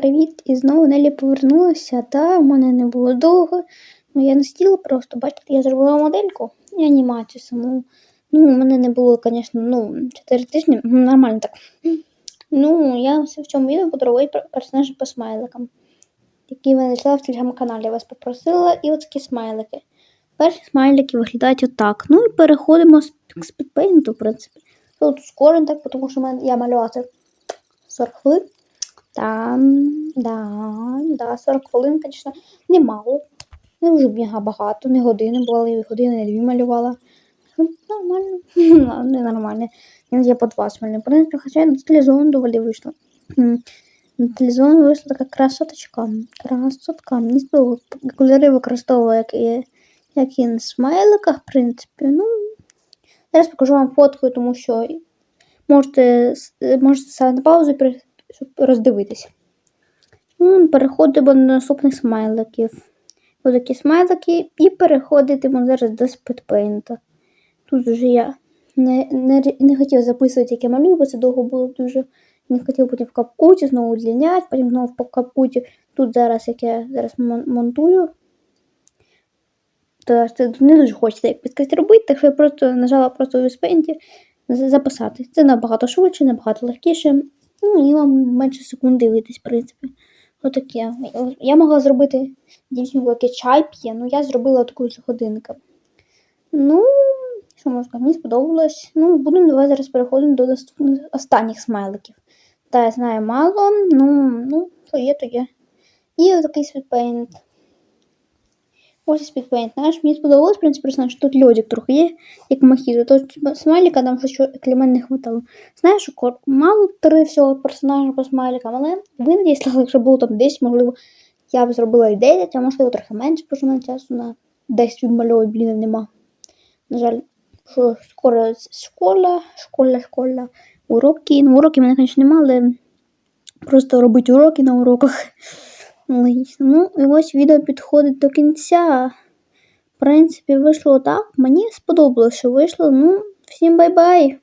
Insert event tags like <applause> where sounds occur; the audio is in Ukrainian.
Привіт! І знову Нелі повернулася, та в мене не було довго. Ну, я не сиділа просто, бачите, я зробила модельку і анімацію саму. Ну, у мене не було, звісно, ну, 4 тижні, нормально так. Ну, я в цьому відео буду персонажі по смайликам, які я знайшла в телеграм-каналі. Я вас попросила, і от такі смайлики. Перші смайлики виглядають отак. Ну і переходимо з, підпейнту, в принципі. Тут скорен так, тому що я малювала це 40 хвилин. Там, да, да, 40 хвилин, звісно, немало. Не дуже мега багато, не години були, і години, не дві малювала. Ну, Нормально. <laughs> Ну, Не нормально. Я по 20 малюю. В принципі, хоча на телевізон доволі вийшло. М, На телевізон вийшла така красоточка. Красотка. Мені сподобалось. Кольори використовую, як і, як і на смайликах, в принципі. Ну, зараз покажу вам фотку, тому що можете, можете ставити на паузу, і щоб роздивитися. Ну, переходимо до наступних смайликів. Ось такі смайлики і переходитимо зараз до спидпейнта. Тут вже я не, не, не хотіла записувати, як я малюю, бо це довго було дуже. Не хотіла потім в капкуті знову удліняти, потім знову в капкуті. Тут зараз, як я зараз монтую, то це не дуже хочеться як підказ робити, так що я просто нажала просто в спейнті записати. Це набагато швидше, набагато легкіше. Ну і вам менше секунд дивитись, в принципі. Отаке. Я могла зробити дівчинку, яке чай п'є, ну я зробила таку з годинками. Ну, що можна мені сподобалось. Ну, будемо давай зараз переходимо до наступних останніх смайликів. Та я знаю мало, ну, ну, то є, то є. І отакий світпейнт. Ось спідпейнт наш. Мені сподобалось, в принципі, персонаж, що тут льодик трохи є, як мохіто. Тут смайлика там щось клімент не хватало. Знаєш, мало три всього персонажа по смайликам, але ви надіслали, <laughs> якщо було там 10, можливо, я б зробила і 9, а можливо трохи менше, бо мене часу на 10 відмальовувати, блін, нема. На жаль, що скоро школа, школа, школа, уроки. Ну, уроки мене, звісно, нема, але просто робити уроки на уроках. Логічно. Ну, і ось відео підходить до кінця. В принципі, вийшло так. Мені сподобалося, що вийшло. Ну, всім бай-бай!